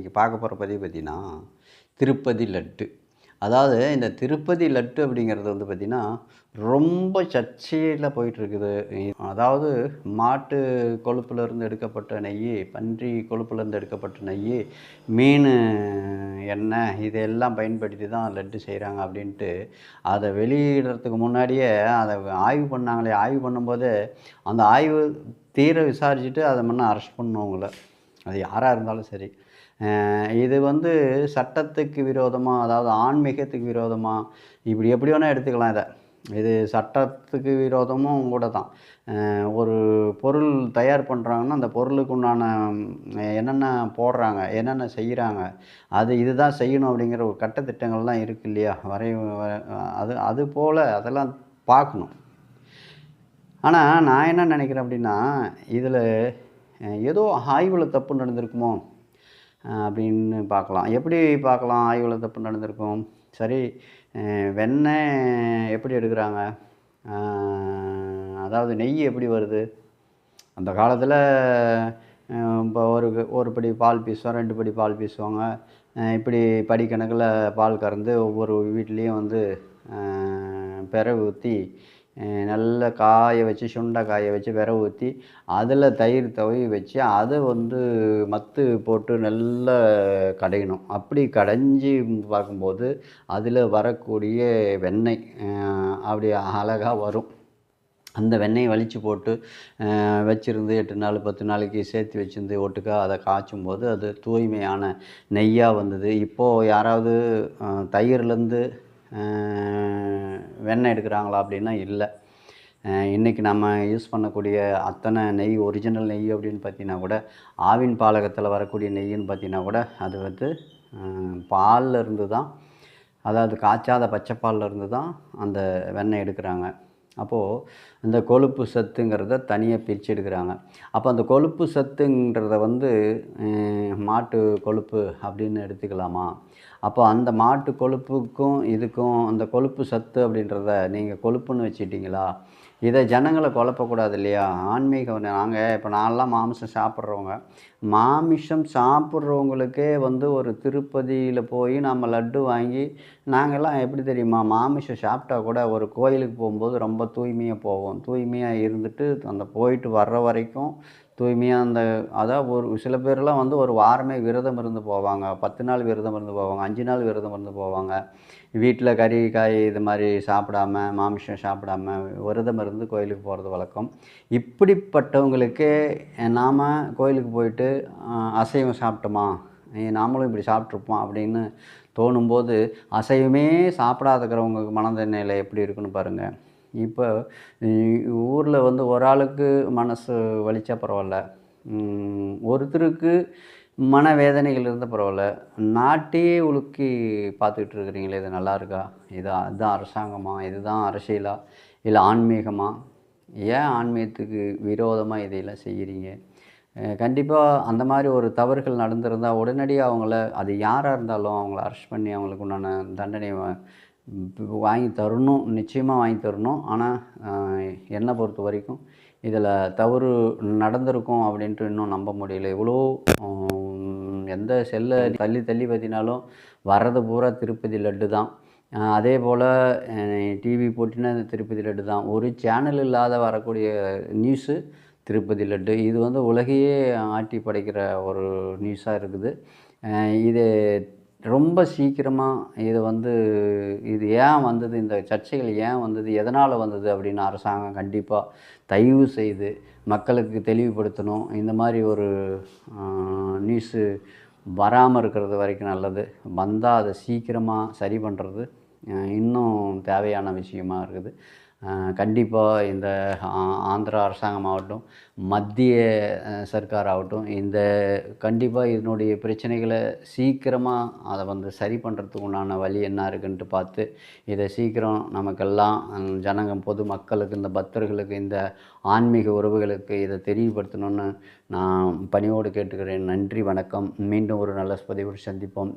இன்றைக்கி பார்க்க போகிற பதிவு பார்த்தீங்கன்னா திருப்பதி லட்டு. அதாவது இந்த திருப்பதி லட்டு அப்படிங்கிறது வந்து பார்த்திங்கன்னா ரொம்ப சர்ச்சையில் போயிட்டுருக்குது. அதாவது மாட்டு கொழுப்புலேருந்து எடுக்கப்பட்ட நெய் பன்றி கொழுப்புலேருந்து எடுக்கப்பட்ட நெய் மீன் எண்ணெய் இதெல்லாம் பயன்படுத்தி தான் லட்டு செய்கிறாங்க அப்படின்ட்டு அதை வெளியிடுறதுக்கு முன்னாடியே அதை ஆய்வு பண்ணாங்களே ஆய்வு பண்ணும்போது அந்த ஆய்வு தீர விசாரிச்சுட்டு அதை முன்னே அரெஸ்ட் பண்ணுவோங்கள அது யாராக இருந்தாலும் சரி. இது வந்து சட்டத்துக்கு விரோதமாக அதாவது ஆன்மீகத்துக்கு விரோதமாக இப்படி எப்படி வேணால் எடுத்துக்கலாம் இதை. இது சட்டத்துக்கு விரோதமும் கூட தான். ஒரு பொருள் தயார் பண்ணுறாங்கன்னா அந்த பொருளுக்கு உண்டான என்னென்ன போடுறாங்க என்னென்ன செய்கிறாங்க அது இதுதான் செய்யணும் அப்படிங்கிற ஒரு கட்டத்திட்டங்கள்லாம் இருக்கு இல்லையா? வரை வ- அது அது போல் அதெல்லாம் பார்க்கணும். ஆனால் நான் என்ன நினைக்கிறேன் அப்படின்னா இதில் ஏதோ ஆய்வில் தப்பு நடந்திருக்குமோ? அப்படின்னு பார்க்கலாம். எப்படி பார்க்கலாம்? ஆய்வில் தப்பு நடந்திருக்கும். சரி வெண்ணெய் எப்படி எடுக்கிறாங்க? அதாவது நெய் எப்படி வருது? அந்த காலத்தில் இப்போ ஒரு ஒரு படி பால் பீசுவோம் ரெண்டு படி பால் பீசுவாங்க. இப்படி படிக்கணக்கில் பால் கறந்து ஒவ்வொரு வீட்லேயும் வந்து பிறகு ஊற்றி நல்லா காய வச்சு சுண்டை காய வச்சு விரவு ஊற்றி அதில் தயிர் தவி வச்சு அதை வந்து மத்து போட்டு நல்லா கடையணும். அப்படி கடைஞ்சி பார்க்கும்போது அதில் வரக்கூடிய வெண்ணெய் அப்படி அழகாக வரும். அந்த வெண்ணெயை வலித்து போட்டு வச்சுருந்து வச்சிருந்து எட்டு நாள் பத்து நாளைக்கு சேர்த்து வச்சுருந்து ஒட்டுக்கா அதை காய்ச்சும் போது அது தூய்மையான நெய்யாக வந்தது. இப்போது யாராவது தயிர்லேருந்து வெண்ணெய் எடுக்கிறாங்களா அப்படின்னா இல்லை. இன்றைக்கி நம்ம யூஸ் பண்ணக்கூடிய அத்தனை நெய் ஒரிஜினல் நெய் அப்படின்னு பார்த்தீங்கன்னா கூட ஆவின் பாலகத்தில் வரக்கூடிய நெய்ன்னு பார்த்தீங்கன்னா கூட அது வந்து பாலில் பால்ல இருந்து தான் அதாவது காய்ச்சாத பச்சைப்பாலில் இருந்து தான் அந்த வெண்ணெய் எடுக்கிறாங்க. அப்போது இந்த கொழுப்பு சத்துங்கிறத தனியாக பிரித்து எடுக்கிறாங்க. அப்போ அந்த கொழுப்பு சத்துங்கிறத வந்து மாட்டு கொழுப்பு அப்படின்னு எடுத்துக்கலாமா? அப்போ அந்த மாட்டு கொழுப்புக்கும் இதுக்கும் அந்த கொழுப்பு சத்து அப்படின்றத நீங்கள் கொழுப்புன்னு வச்சுட்டிங்களா? இதை ஜனங்களை குழப்பக்கூடாது இல்லையா ஆன்மீகம் நாங்கள் இப்போ நான்லாம் மாமிசம் சாப்பிட்றவங்க. மாமிசம் சாப்பிட்றவங்களுக்கே வந்து ஒரு திருப்பதியில் போய் நம்ம லட்டு வாங்கி நாங்கள்லாம் எப்படி தெரியுமா மாமிசம் சாப்பிட்டா கூட ஒரு கோயிலுக்கு போகும்போது ரொம்ப தூய்மையாக போவோம். தூய்மையாக இருந்துட்டு அந்த போயிட்டு வர்ற வரைக்கும் தூய்மையாக அந்த அதான் ஒரு சில பேர்லாம் வந்து ஒரு வாரமே விரதம் இருந்து போவாங்க. பத்து நாள் விரதம் இருந்து போவாங்க. அஞ்சு நாள் விரதம் இருந்து போவாங்க. வீட்டில் கறி காய் இது மாதிரி சாப்பிடாம மாமிசம் சாப்பிடாம விரதம் இருந்து கோயிலுக்கு போகிறது வழக்கம். இப்படிப்பட்டவங்களுக்கே நாம் கோயிலுக்கு போயிட்டு அசைவம் சாப்பிட்டோமா? நாமளும் இப்படி சாப்பிட்ருப்போம் அப்படின்னு தோணும்போது அசைவமே சாப்பிடாதக்கிறவங்க மனநிலை எப்படி இருக்குன்னு பாருங்கள் இப்போ ஊரில் வந்து ஒரு ஆளுக்கு மனசு வலிச்சா பரவாயில்ல. ஒருத்தருக்கு ஒருத்தருக்கு மனவேதனைகள் இருந்தால் பரவாயில்ல. நாட்டையே உலுக்கி பார்த்துக்கிட்டு இருக்கிறீங்களே இது நல்லா இருக்கா? இது இதுதான் அரசாங்கமா? இதுதான் அரசியலா? இல்லை ஆன்மீகமா? ஏன் ஆன்மீகத்துக்கு விரோதமாக இதையெல்லாம் செய்கிறீங்க கண்டிப்பாக அந்த மாதிரி ஒரு தவறுகள் நடந்திருந்தால் உடனடியாக அவங்கள அது யாராக இருந்தாலும் அவங்கள அரெஸ்ட் பண்ணி அவங்களுக்கு உண்டான தண்டனை வாங்கி தரணும் நிச்சயமாக வாங்கி தரணும். ஆனால் என்னை பொறுத்த வரைக்கும் இதில் தவறு நடந்திருக்கும் அப்படின்ட்டு இன்னும் நம்ப முடியல. இவ்வளோ எந்த செல்லை தள்ளி தள்ளி பார்த்தினாலும் வர்றது பூரா திருப்பதி லட்டு தான். அதே போல் டிவி போட்டினா இந்த திருப்பதி லட்டு தான். ஒரு சேனல் இல்லாத வரக்கூடிய நியூஸு திருப்பதி லட்டு. இது வந்து உலகையே ஆட்டி படைக்கிற ஒரு நியூஸாக இருக்குது. இது ரொம்ப சீக்கிரமாக இது வந்து இது ஏன் வந்தது? இந்த சர்ச்சைகள் ஏன் வந்தது? எதனால் வந்தது அப்படின்னு அரசாங்கம் கண்டிப்பாக தயவு செய்து மக்களுக்கு தெளிவுபடுத்தணும். இந்த மாதிரி ஒரு நியூஸு வராமல் இருக்கிறது வரைக்கும் நல்லது. வந்தால் அதை சீக்கிரமாக சரி பண்ணுறது இன்னும் தேவையான விஷயமா இருக்குது. கண்டிப்பாக இந்த ஆ- ஆந்திரா அரசாங்கமாகட்டும் மத்திய சர்க்கார் ஆகட்டும் இந்த கண்டிப்பாக இதனுடைய பிரச்சனைகளை சீக்கிரமாக அதை வந்து சரி பண்ணுறதுக்கு உண்டான வழி என்ன இருக்குன்ட்டு பார்த்து இதை சீக்கிரம் நமக்கெல்லாம் ஜனங்க பொது மக்களுக்கு இந்த பக்தர்களுக்கு இந்த ஆன்மீக உறவுகளுக்கு இதை தெரியப்படுத்தணும்னு நான் பணியோடு கேட்டுக்கிறேன். நன்றி வணக்கம். மீண்டும் ஒரு நல்ல பதிவோடு சந்திப்போம்.